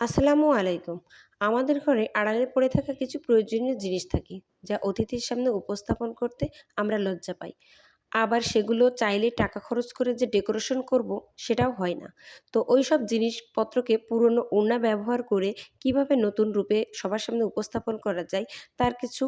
আসসালামু আলাইকুম। আমাদের ঘরে আড়ালে পড়ে থাকা কিছু প্রয়োজনীয় জিনিস থাকে, যা অতিথির সামনে উপস্থাপন করতে আমরা লজ্জা পাই। আবার সেগুলো চাইলে টাকা খরচ করে যে ডেকোরেশন করব, সেটাও হয় না। তো ওই সব জিনিসপত্রকে পুরনো ওড়না ব্যবহার করে কীভাবে নতুন রূপে সবার সামনে উপস্থাপন করা যায়, তার কিছু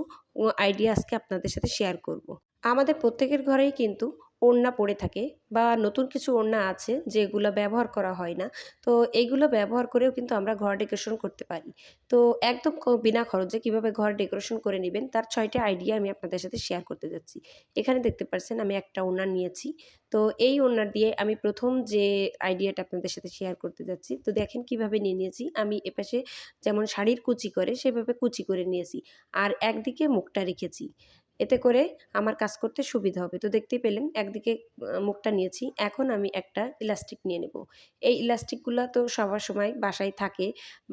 আইডিয়া আজকে আপনাদের সাথে শেয়ার করব। আমাদের প্রত্যেকের ঘরেই কিন্তু ওড়না পড়ে থাকে বা নতুন কিছু ওড়না আছে যেগুলো ব্যবহার করা হয় না। তো এইগুলো ব্যবহার করেও কিন্তু আমরা ঘর ডেকোরেশন করতে পারি। তো একদম বিনা খরচে কীভাবে ঘর ডেকোরেশন করে নেবেন তার ছয়টা আইডিয়া আমি আপনাদের সাথে শেয়ার করতে যাচ্ছি। এখানে দেখতে পাচ্ছেন আমি একটা ওড়না নিয়েছি। তো এই ওড়নার দিয়ে আমি প্রথম যে আইডিয়াটা আপনাদের সাথে শেয়ার করতে যাচ্ছি, তো দেখেন কীভাবে নিয়ে নিয়েছি। আমি এপাশে যেমন শাড়ির কুচি করে সেভাবে কুচি করে নিয়েছি। আর একদিকে মুখটা রেখেছি। এতে করে আমার কাজ করতে সুবিধা হবে। তো দেখতেই পেলেন, একদিকে মুখটা নিয়েছি, এখন আমি একটা ইলাস্টিক নিয়ে নেব। এই ইলাস্টিকগুলো তো সবার সময় বাসায় থাকে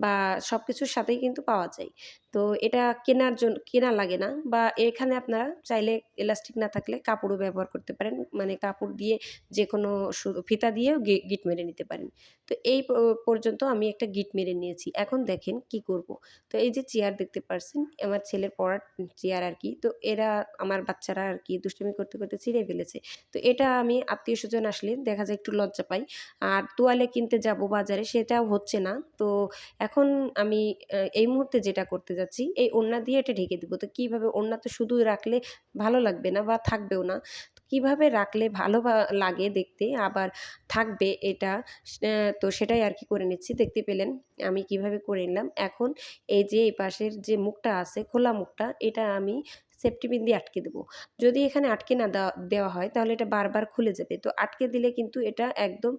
বা সব কিছুর সাথেই কিন্তু পাওয়া যায়। তো এটা কেনার জন্য কেনা লাগে না বা এখানে আপনারা চাইলে ইলাস্টিক না থাকলে কাপড়ও ব্যবহার করতে পারেন। মানে কাপড় দিয়ে যে কোনো ফিতা দিয়েও গিট মেরে নিতে পারেন। তো এই পর্যন্ত আমি একটা গিট মেরে নিয়েছি। এখন দেখেন কি করব। তো এই যে চেয়ার দেখতে পারছেন, আমার ছেলের পড়ার চেয়ার আর কি। তো এরা আমার বাচ্চারা আর কি দুষ্টুমি করতে করতে ছিঁড়ে ফেলেছে। তো এটা আমি আত্মীয় স্বজন আসলে দেখা যায় একটু লজ্জা পাই। আর তোয়ালে কিনতে যাব বাজারে সেটাও হচ্ছে না। তো এখন আমি এই মুহূর্তে যেটা করতে যাচ্ছি, এই ওড়না দিয়ে এটা ঢেকে দেবো। তো কীভাবে ওড়না তো শুধু রাখলে ভালো লাগবে না বা থাকবেও না কীভাবে রাখলে ভালো লাগে দেখতে, আবার থাকবে এটা তো সেটাই আর কি করে নিচ্ছি। দেখতে পেলেন, আমি কীভাবে করে নিলাম। এখন এই যে এই পাশের যে মুখটা আছে, খোলা মুখটা, এটা আমি সেফটি পিন দিয়ে আটকে দেবো। যদি এখানে আটকে না দেওয়া হয়, তাহলে এটা বারবার খুলে যাবে। তো আটকে দিলে কিন্তু এটা একদম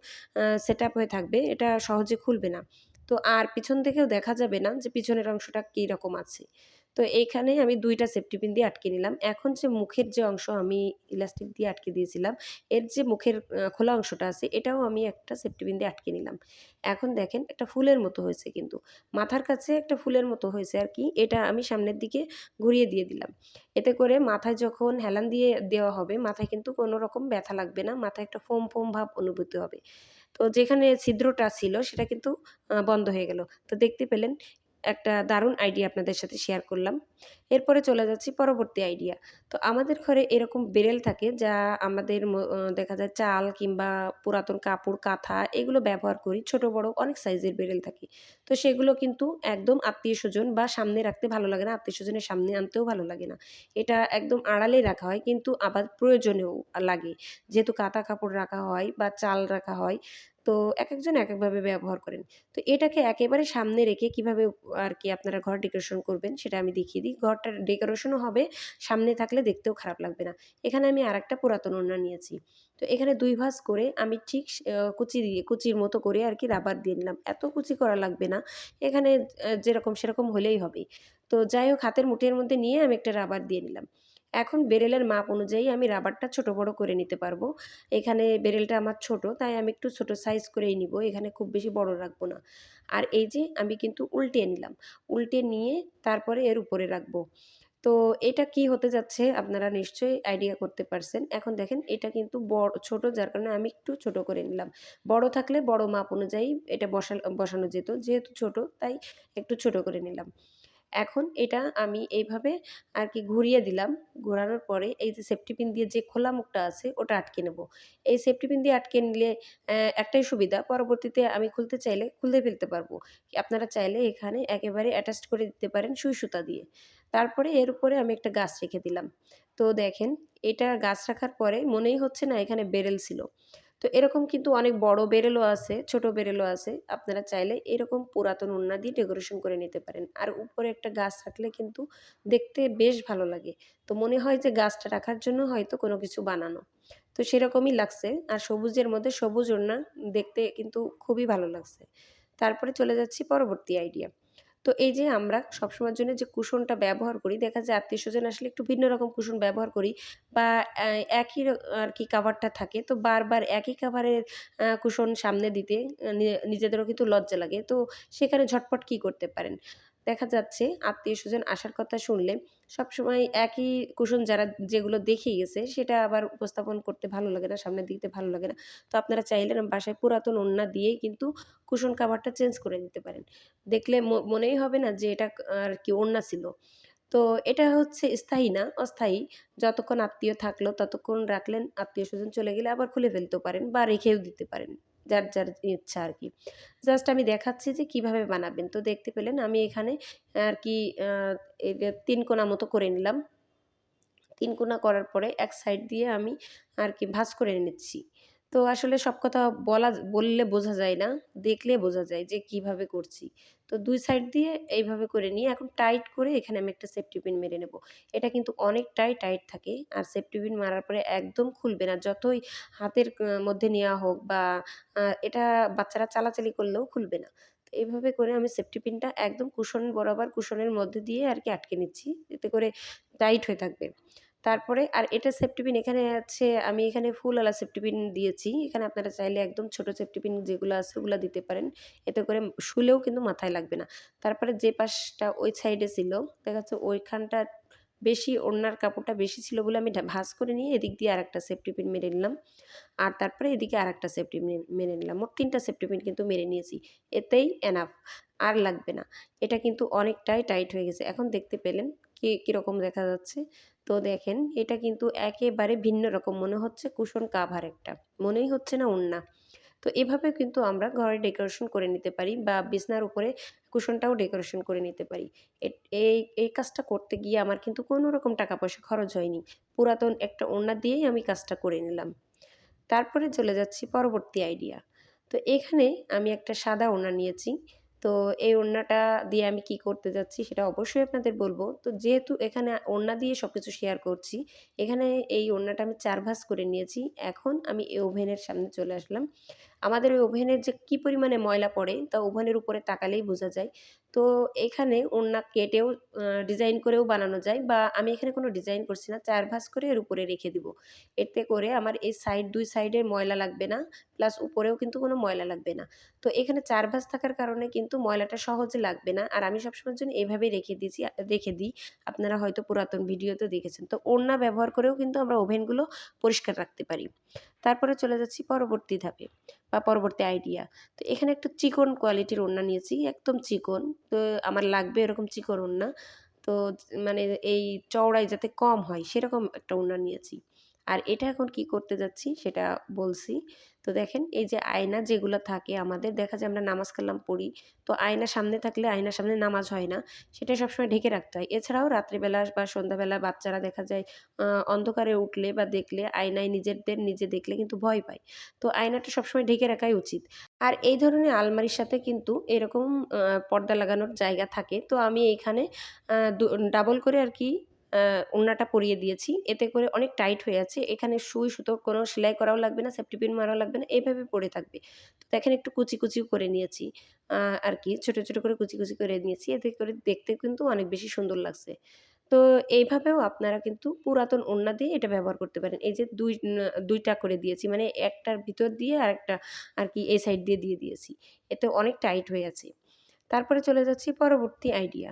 সেট হয়ে থাকবে, এটা সহজে খুলবে না। তো আর পিছন থেকেও দেখা যাবে না যে পিছনের অংশটা কীরকম আছে। তো এইখানে আমি দুইটা সেফটি পিন দিয়ে আটকে নিলাম। এখন যে মুখের যে অংশ আমি ইলাস্টিক দিয়ে আটকে দিয়েছিলাম, এর যে মুখের খোলা অংশটা আছে, এটাও আমি একটা সেফটি পিন দিয়ে আটকে নিলাম। এখন দেখেন একটা ফুলের মতো হয়েছে কিন্তু। মাথার কাছে একটা ফুলের মতো হয়েছে আর কি, এটা আমি সামনের দিকে ঘুরিয়ে দিয়ে দিলাম। এতে করে মাথায় যখন হেলান দিয়ে দেওয়া হবে, মাথায় কিন্তু কোনো রকম ব্যথা লাগবে না, মাথায় একটা ফোম ফোম ভাব অনুভূতি হবে। তো যেখানে ছিদ্রটা ছিল, সেটা কিন্তু বন্ধ হয়ে গেল। তো দেখতে পেলেন একটা দারুণ আইডিয়া আপনাদের সাথে শেয়ার করলাম। এরপরে চলে যাচ্ছি পরবর্তী আইডিয়া তো আমাদের ঘরে এরকম বেরেল থাকে যা আমাদের দেখা যায় চাল কিংবা পুরাতন কাপড়, কাঁথা এগুলো ব্যবহার করি। ছোট, বড় অনেক সাইজের বেরেল থাকে। তো সেগুলো কিন্তু একদম আত্মীয় স্বজন বা সামনে রাখতে ভালো লাগে না। আত্মীয় স্বজনের সামনে আনতেও ভালো লাগে না। এটা একদম আড়ালেই রাখা হয় কিন্তু আবার প্রয়োজনেও লাগে। যেহেতু কাঁথা কাপড় রাখা হয় বা চাল রাখা হয় তো এক একজন এক একভাবে ব্যবহার করেন। তো এটাকে একেবারে সামনে রেখে কীভাবে আর কি আপনারা ঘর ডেকোরেশন করবেন সেটা আমি দেখিয়ে দিই। ঘরটার ডেকোরেশনও হবে, সামনে থাকলে দেখতেও খারাপ লাগবে না। এখানে আমি আর একটা পুরাতন ওড়না নিয়েছি। তো এখানে দুই ভাঁজ করে আমি ঠিক কুচি দিয়ে, কুচির মতো করে আর কি রাবার দিয়ে নিলাম। এত কুচি করা লাগবে না। এখানে যেরকম সেরকম হলেই হবে। তো যাই হোক, হাতের মুঠের মধ্যে নিয়ে আমি একটা রাবার দিয়ে নিলাম। এখন বেরেলের মাপ অনুযায়ী আমি রাবারটা ছোট বড় করে নিতে পারব। এখানে বেরেলটা আমার ছোট, তাই আমি একটু ছোট সাইজ করেই নিব, এখানে খুব বেশি বড় রাখব না। আর এই যে আমি কিন্তু উল্টে নিলাম উল্টে নিয়ে তারপরে এর উপরে রাখব। তো এটা কি হতে যাচ্ছে আপনারা নিশ্চয়ই আইডিয়া করতে পারছেন। এখন দেখেন এটা কিন্তু বড়, ছোট, যার কারণে আমি একটু ছোট করে নিলাম। বড় থাকলে বড় মাপ অনুযায়ী এটা বসা বসানো যেত, যেহেতু ছোট, তাই একটু ছোট করে নিলাম। এখন এটা আমি এইভাবে আর কি ঘুরিয়ে দিলাম। ঘোরানোর পরে এই যে সেফটি পিন দিয়ে যে খোলা মুখটা আছে, ওটা আটকে নেব। এই সেফটি পিন দিয়ে আটকে নিলে একটাই সুবিধা, পরবর্তীতে আমি খুলতে চাইলে খুলতে ফেলতে পারব। আপনারা চাইলে এখানে একেবারে অ্যাটাচ করে দিতে পারেন সুই সুতা দিয়ে। তারপরে এর উপরে আমি একটা গাছ রেখে দিলাম। তো দেখেন, এটা গাছ রাখার পরে মনেই হচ্ছে না এখানে বেরেল ছিল। তো এরকম কিন্তু অনেক বড় বেরেলও আছে, ছোট বেরেলও আছে। আপনারা চাইলে এরকম পুরাতন উন্না দিয়ে ডেকোরেশন করে নিতে পারেন। আর উপরে একটা গাছ রাখলে কিন্তু দেখতে বেশ ভালো লাগে। তো মনে হয় যে গাছটা রাখার জন্য হয়তো কোনো কিছু বানানো। তো সেরকমই লাগছে। আর সবুজের মধ্যে সবুজ ওড়না দেখতে কিন্তু খুবই ভালো লাগছে। তারপরে চলে যাচ্ছি পরবর্তী আইডিয়া তো এই যে আমরা সবসময়ের জন্য যে কুশনটা ব্যবহার করি, দেখা যায় আত্মীয় স্বজন আসলে একটু ভিন্ন রকম কুশন ব্যবহার করি বা একই আর কি কাভারটা থাকে। তো বারবার একই কাভারের কুশন সামনে দিতে নিজেদেরও কিন্তু লজ্জা লাগে। তো সেখানে ঝটপট কি করতে পারেন? দেখা যাচ্ছে আত্মীয় স্বজন আসার কথা শুনলে সবসময় একই কুশন যারা যেগুলো দেখে গেছে সেটা আবার উপস্থাপন করতে ভালো লাগে না সামনে দিতে ভালো লাগে না। তো আপনারা চাইলে বাসায় পুরাতন ওড়না দিয়েই কিন্তু কুশন কাভারটা চেঞ্জ করে দিতে পারেন। দেখলে মনেই হবে না যে এটা আর কি ওড়না ছিল। তো এটা হচ্ছে স্থায়ী না, অস্থায়ী। যতক্ষণ আত্মীয় থাকল ততক্ষণ রাখলেন আত্মীয় স্বজন চলে গেলে আবার খুলে ফেলতে পারেন বা রেখেও দিতে পারেন। যার যার ইচ্ছা আর কি জাস্ট আমি দেখাচ্ছি যে কীভাবে বানাবেন। তো দেখতে পেলেন আমি এখানে আর কি তিন কোনা মতো করে নিলাম। তিন কোনা করার পরে এক সাইড দিয়ে আমি আর কি ভাজ করে নিচ্ছি। তো আসলে সব কথা বলা, বললে বোঝা যায় না, দেখলে বোঝা যায় যে কীভাবে করছি। তো দুই সাইড দিয়ে এইভাবে করে নিয়ে এখন টাইট করে এখানে আমি একটা সেফটি পিন মেরে নেব। এটা কিন্তু অনেকটাই টাইট থাকে আর সেফটি পিন মারার পরে একদম খুলবে না। যতই হাতের মধ্যে নেওয়া হোক বা এটা বাচ্চারা চালাচালি করলেও খুলবে না। তো এইভাবে করে আমি সেফটি পিনটা একদম কুশন বরাবর কুশনের মধ্যে দিয়ে আর কি আটকে নিচ্ছি। এতে করে টাইট হয়ে থাকবে। তারপরে আর এটা সেফটিপিন এখানে আছে, আমি এখানে ফুলওয়ালা সেফটিপিন দিয়েছি। এখানে আপনারা চাইলে একদম ছোট সেফটিপিন যেগুলো আছে ওগুলো দিতে পারেন। এতে করে শুলেও কিন্তু মাথায় লাগবে না। তারপরে যে পাশটা ওই সাইডে ছিল, দেখা যাচ্ছে ওইখানটা বেশি, ওড়নার কাপড়টা বেশি ছিল বলে আমি ভাঁজ করে নিয়ে এদিক দিয়ে আর একটা সেফটি পিন মেরে নিলাম। আর তারপরে এদিকে আর একটা সেফটি মেরে নিলাম। মোট তিনটা সেফটি পিন কিন্তু মেরে নিয়েছি। এতেই এনাফ আর লাগবে না। এটা কিন্তু অনেকটাই টাইট হয়ে গেছে। এখন দেখতে পেলেন কি, কীরকম দেখা যাচ্ছে। তো দেখেন, এটা কিন্তু একেবারে ভিন্ন রকম। মনে হচ্ছে কুশন কাভার একটা, মনেই হচ্ছে না ওন্না তো এভাবে কিন্তু আমরা ঘরে ডেকোরেশন করে নিতে পারি বা বিছনার উপরে কুশনটাও ডেকোরেশন করে নিতে পারি। এই এই কাজটা করতে গিয়ে আমার কিন্তু কোনো রকম টাকা পয়সা খরচ হয়নি। পুরাতন একটা ওড়না দিয়েই আমি কাজটা করে নিলাম। তারপরে চলে যাচ্ছি পরবর্তী আইডিয়া। তো এখানে আমি একটা সাদা ওড়না নিয়েছি। তো এই ওড়নাটা দিয়ে আমি কি করতে যাচ্ছি সেটা অবশ্যই আপনাদের বলব। তো যেহেতু এখানে ওড়না দিয়ে সব কিছু শেয়ার করছি, এখানে এই ওড়নাটা আমি চার ভাস করে নিয়েছি। এখন আমি এই ওভেনের সামনে চলে আসলাম। আমাদের ওই ওভেনের যে কী পরিমাণে ময়লা পড়ে তা ওভেনের উপরে তাকালেই বোঝা যায়। তো এখানে ওড়না কেটেও ডিজাইন করেও বানানো যায় বা আমি এখানে কোনো ডিজাইন করছি না চার ভাস করে এর উপরে রেখে দিব। এতে করে আমার এই সাইড, দুই সাইডের ময়লা লাগবে না, প্লাস উপরেও কিন্তু কোনো ময়লা লাগবে না। তো এখানে চার ভাস থাকার কারণে কিন্তু ময়লাটা সহজে লাগবে না, আর আমি সবসময়ের জন্য এভাবেই রেখে দিয়েছি রেখে দিই। আপনারা হয়তো পুরাতন ভিডিওতে দেখেছেন। তো ওড়না ব্যবহার করেও কিন্তু আমরা ওভেনগুলো পরিষ্কার রাখতে পারি। তারপরে চলে যাচ্ছি পরবর্তী ধাপে। বা পরবর্তী আইডিয়া। তো এখানে একটা চিকন কোয়ালিটির ওড়না নিয়েছি, একদম চিকন। তো আমার লাগবে এরকম চিকন ওড়না। তো মানে এই চওড়ায় যাতে কম হয়, সেরকম একটা ওড়না নিয়েছি। আর এটা এখন কি করতে যাচ্ছি সেটা বলছি। তো দেখেন, এই যে আয়না যেগুলো থাকে আমাদের, দেখা যায় আমরা নামাজ কালাম পড়ি, তো আয়না সামনে থাকলে আয়নার সামনে নামাজ হয় না, সেটা সবসময় ঢেকে রাখতে হয়। এছাড়াও রাত্রিবেলা বা সন্ধ্যাবেলা বাচ্চারা দেখা যায় অন্ধকারে উঠলে বা দেখলে আয়নায় নিজেদের নিজে দেখলে কিন্তু ভয় পায়। তো আয়নাটা সবসময় ঢেকে রাখাই উচিত। আর এই ধরনের আলমারির সাথে কিন্তু এরকম পর্দা লাগানোর জায়গা থাকে। তো আমি এইখানে ডাবল করে আর কি ওড়নাটা পরিয়ে দিয়েছি। এতে করে অনেক টাইট হয়ে আছে। এখানে সুই, সুতো কোনো সেলাই করাও লাগবে না, সেফটি পিন মারাও লাগবে না, এইভাবে পড়ে থাকবে। তো দেখেন একটু কুচি কুচিও করে নিয়েছি। আর কি ছোটো ছোটো করে কুচি কুচি করে নিয়েছি। এতে করে দেখতে কিন্তু অনেক বেশি সুন্দর লাগছে। তো এইভাবেও আপনারা কিন্তু পুরাতন ওড়না দিয়ে এটা ব্যবহার করতে পারেন। এই যে দুই, দুইটা করে দিয়েছি মানে একটার ভিতর দিয়ে আর একটা আর কি এই সাইড দিয়ে দিয়ে দিয়েছি। এতে অনেক টাইট হয়ে আছে। তারপরে চলে যাচ্ছি পরবর্তী আইডিয়া।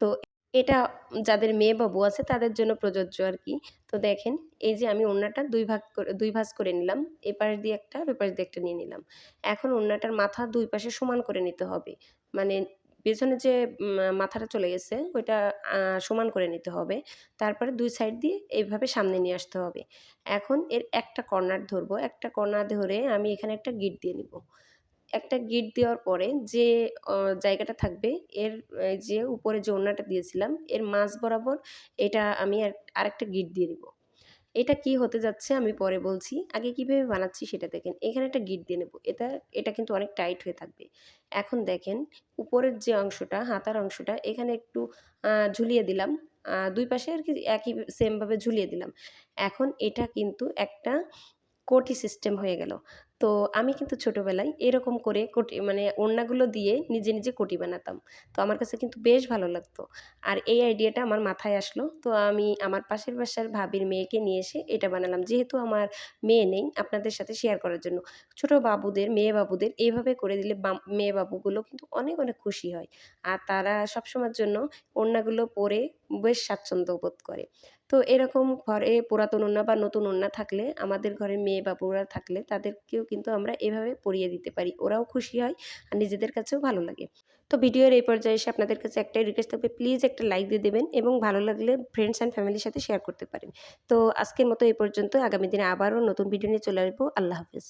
তো এটা যাদের মেয়ে বা বউ আছে তাদের জন্য প্রযোজ্য আর কি। তো দেখেন, এই যে আমি ওড়নাটা দুই ভাগ করে, দুই ভাঁজ করে নিলাম। এ পাশ দিয়ে একটা ওই পাশ দিয়ে একটা নিয়ে নিলাম। এখন ওড়নাটার মাথা দুই পাশে সমান করে নিতে হবে। মানে পেছনে যে মাথাটা চলে গেছে, ওইটা সমান করে নিতে হবে। তারপরে দুই সাইড দিয়ে এইভাবে সামনে নিয়ে আসতে হবে। এখন এর একটা কর্নার ধরবো। একটা কর্নার ধরে আমি এখানে একটা গিট দিয়ে নিব। একটা গিট দেওয়ার পরে যে জায়গাটা থাকবে, এর যে উপরে যে ওড়নাটা দিয়েছিলাম, এর মাঝ বরাবর এটা আমি আরেকটা গিট দিয়ে দিব। এটা কি হতে যাচ্ছে আমি পরে বলছি। আগে কীভাবে বানাচ্ছি সেটা দেখেন। এখানে একটা গিট দিয়ে নেব। এটা এটা কিন্তু অনেক টাইট হয়ে থাকবে। এখন দেখেন, উপরের যে অংশটা, হাতার অংশটা, এখানে একটু ঝুলিয়ে দিলাম। দুই পাশে আর কি একই সেমভাবে ঝুলিয়ে দিলাম। এখন এটা কিন্তু একটা কোটি সিস্টেম হয়ে গেল। তো আমি কিন্তু ছোটোবেলায় এরকম করে কোটি মানে ওড়নাগুলো দিয়ে নিজে নিজে কোটি বানাতাম। তো আমার কাছে কিন্তু বেশ ভালো লাগতো। আর এই আইডিয়াটা আমার মাথায় আসলো। তো আমি আমার পাশের বাসার ভাবির মেয়েকে নিয়ে এসে এটা বানালাম। যেহেতু আমার মেয়ে নেই আপনাদের সাথে শেয়ার করার জন্য। ছোটো বাবুদের, মেয়ে বাবুদের এইভাবে করে দিলে মেয়ে বাবুগুলো কিন্তু অনেক অনেক খুশি হয়। আর তারা সবসময়ের জন্য ওড়নাগুলো পরে বেশ স্বাচ্ছন্দ্য বোধ করে। তো এরকম ঘরে পুরাতন ওড়না বা নতুন ওড়না থাকলে, আমাদের ঘরে মেয়ে বা বাবুরা থাকলে তাদেরকেও কিন্তু আমরা এভাবে পরিয়ে দিতে পারি। ওরাও খুশি হয় আর নিজেদের কাছেও ভালো লাগে। তো ভিডিওর এই পর্যায়ে এসে আপনাদের কাছে একটাই রিকোয়েস্ট থাকবে প্লিজ একটা লাইক দিয়ে দেবেন এবং ভালো লাগলে ফ্রেন্ডস অ্যান্ড ফ্যামিলির সাথে শেয়ার করতে পারেন। তো আজকের মতো এই পর্যন্ত, আগামী দিনে আবারও নতুন ভিডিও নিয়ে চলে আসব। আল্লাহ হাফিজ।